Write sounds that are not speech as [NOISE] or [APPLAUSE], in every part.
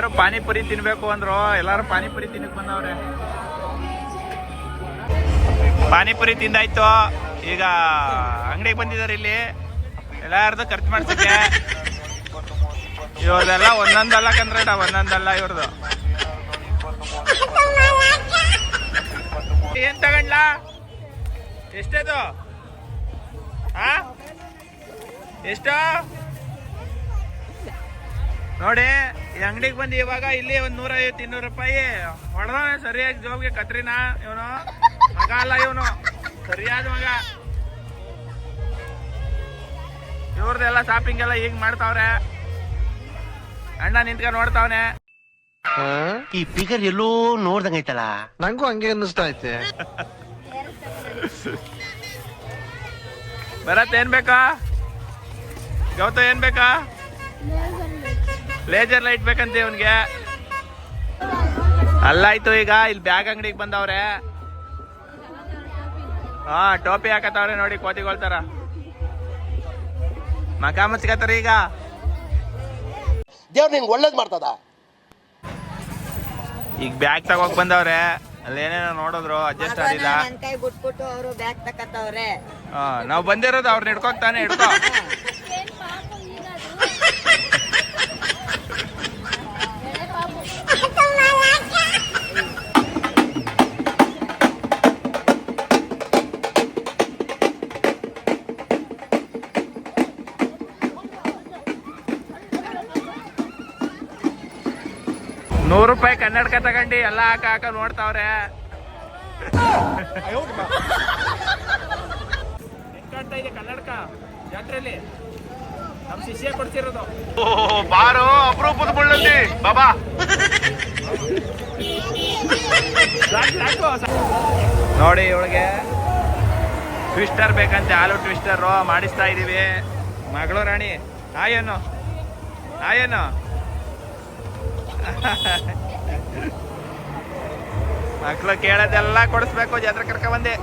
ಯಾರು ಪಾನಿಪುರಿ ತಿನ್ಬೇಕು ಅಂದ್ರು, ಎಲ್ಲಾರು ಪಾನಿಪುರಿ ತಿನ್ನಕ್ ಬಂದವ್ರೆ. ಪಾನಿಪುರಿ ತಿಂದಾಯ್ತು. ಈಗ ಅಂಗಡಿಗೆ ಬಂದಿದ್ದಾರೆ ಇಲ್ಲಿ. ಎಲ್ಲಾರ್ದು ಖರ್ಚು ಮಾಡ್ಸಕ್ಕೆ. ಇವ್ರದೆಲ್ಲ ಒಂದೊಂದಲ್ಲ ಕಂದ್ರೆ ಒಂದೊಂದಲ್ಲ ಇವ್ರದ್ದು ಏನ್ ತಗೊಂಡ್ಲಾ? ಎಷ್ಟೇದು? ಆ? ಎಷ್ಟು? ನೋಡಿ ಈ ಅಂಗಡಿಗೆ ಬಂದು ಇವಾಗ ಇಲ್ಲಿ ಒಂದ್ ನೂರ ಐವತ್ತು ಇನ್ನೂರು ರೂಪಾಯಿ. ಹೊಡೆದ ಸರಿಯಾಗಿ ಜೋಬ್ಗೆ ಕತ್ರಿನ ಇವನು? ಮಗ ಅಲ್ಲ ಇವನು. ಸರಿಯಾದ ಮಗ. ಇವ್ರದ್ದೆಲ್ಲ ಶಾಪಿಂಗ್ ಎಲ್ಲ ಈಗ ಮಾಡ್ತಾವ್ರೆ. ಅಣ್ಣ ನಿಂತ್ಕೊಂಡು ನೋಡ್ತಾವನೆ. ಈ ಫಿಗರ್ ಎಲ್ಲೋ ನೋಡ್ದಂಗೈತಲ್ಲ ನಂಗೂ ಹಂಗೆ ಅನ್ನಿಸ್ತಾ ಐತೆ. ಭರತ್ ಏನ್ ಬೇಕಾ? ಗೌತ ಏನ್ ಬೇಕಾ? ಲೇಜರ್ ಲೈಟ್ ಬೇಕಂತೆ ಇವನ್ಗೆ. ಅಲ್ಲಾಯ್ತು ಈಗ ಇಲ್ಲಿ ಬ್ಯಾಗ್ ಅಂಗಡಿಗೆ ಬಂದವ್ರೆ. ಹಾ ಟೋಪಿ ಹಾಕತ್ತವ್ರೆ ನೋಡಿ ಕೋತಿಗೊಳ್ತಾರ ಮಕ ಮುಚ್ಕತ್ತಾರ ಈಗ. ದೇವ್ರು ನಿಂಗೆ ಒಳ್ಳೇದ್ ಮಾಡ್ತದ? ಈಗ ಬ್ಯಾಗ್ ತಗೋಕ್ ಬಂದವ್ರೆ. ಅಲ್ಲಿ ಏನೇನೋ ನೋಡಿದ್ರು ಅಡ್ಜಸ್ಟ್ ಆಗಿಲ್ಲ ನನ್ ಕೈ ಬಿಟ್ಬಿಟ್ಟು ಅವರು ಬ್ಯಾಗ್ ತಕತ್ತವ್ರೆ. ಹಾ ನಾವ್ ಬಂದಿರೋದು ಅವ್ರನ್ನ ಹಿಡ್ಕೋತಾನೆ ಹಿಡ್ಕೋ. ನೂರು ರೂಪಾಯಿ ಕನ್ನಡಕ ತಗೊಂಡು ಎಲ್ಲ ಹಾಕ ಹಾಕ ನೋಡ್ತಾವ್ರೆ. ಇದೆ ಕನ್ನಡಕ ಜಾತ್ರೆಯಲ್ಲಿ ನಮ್ ಶಿಷ್ಯ ಕೊಡ್ತಿರೋದು ಬಾರು ಅಪರೂಪದ ಬಳ್ಳಲ್ಲಿ ಬಾಬಾ. ನೋಡಿ ಇವಳಿಗೆ ಟ್ವಿಸ್ಟರ್ ಬೇಕಂತೆ ಹಾಲು ಟ್ವಿಸ್ಟರ್ ಮಾಡಿಸ್ತಾ ಇದೀವಿ. ಮಗಳು ರಾಣಿ ಆಯೇನು ಆಯೇನು [LAUGHS] ಮಕ್ಳು ಕೇಳೋದೆಲ್ಲ ಕೊಡಿಸ್ಬೇಕು ಜಾತ್ರೆ ಬಂದೆ?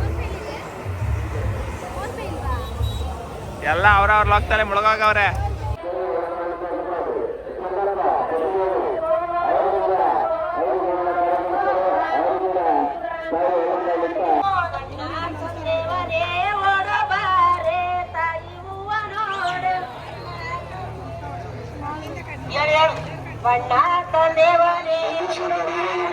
ಎಲ್ಲ ಅವ್ರವ್ರ ಹೋಗ್ತಾರೆ ಮುಳುಗೋಗವ್ರೆ. ಬಣ್ಣ దేవదేవ.